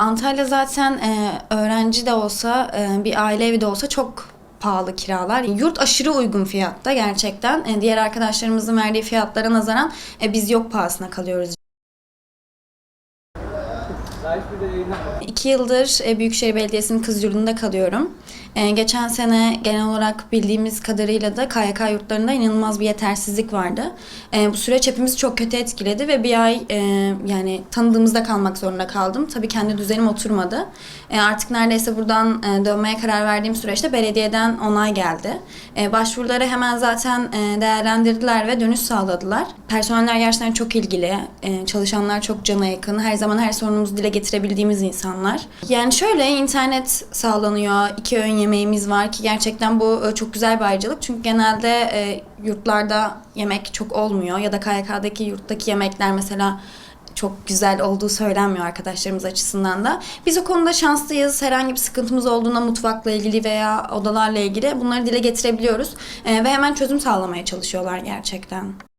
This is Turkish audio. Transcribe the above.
Antalya zaten e, öğrenci de olsa, e, bir aile evi de olsa çok pahalı kiralar. Yurt aşırı uygun fiyatta gerçekten. E, diğer arkadaşlarımızın verdiği fiyatlara nazaran e, biz yok pahasına kalıyoruz. İki yıldır e, Büyükşehir Belediyesi'nin kız yurdunda kalıyorum. E, geçen sene genel olarak bildiğimiz kadarıyla da KYK yurtlarında inanılmaz bir yetersizlik vardı. E, bu süreç hepimizi çok kötü etkiledi ve bir ay yani tanıdığımızda kalmak zorunda kaldım. Tabii kendi düzenim oturmadı. Artık neredeyse buradan dönmeye karar verdiğim süreçte belediyeden onay geldi. Başvuruları hemen zaten değerlendirdiler ve dönüş sağladılar. Personeller gerçekten çok ilgili. Çalışanlar çok cana yakın. Her zaman her sorunumuzu dile getirebildiğimiz insanlar. Yani şöyle internet sağlanıyor. iki öğün yemeğimiz var ki gerçekten bu e, çok güzel bir ayrıcalık. Çünkü genelde e, yurtlarda yemek çok olmuyor ya da KYK'daki yurttaki yemekler mesela çok güzel olduğu söylenmiyor arkadaşlarımız açısından da. Biz o konuda şanslıyız. Herhangi bir sıkıntımız olduğunda mutfakla ilgili veya odalarla ilgili bunları dile getirebiliyoruz. E, ve hemen çözüm sağlamaya çalışıyorlar gerçekten.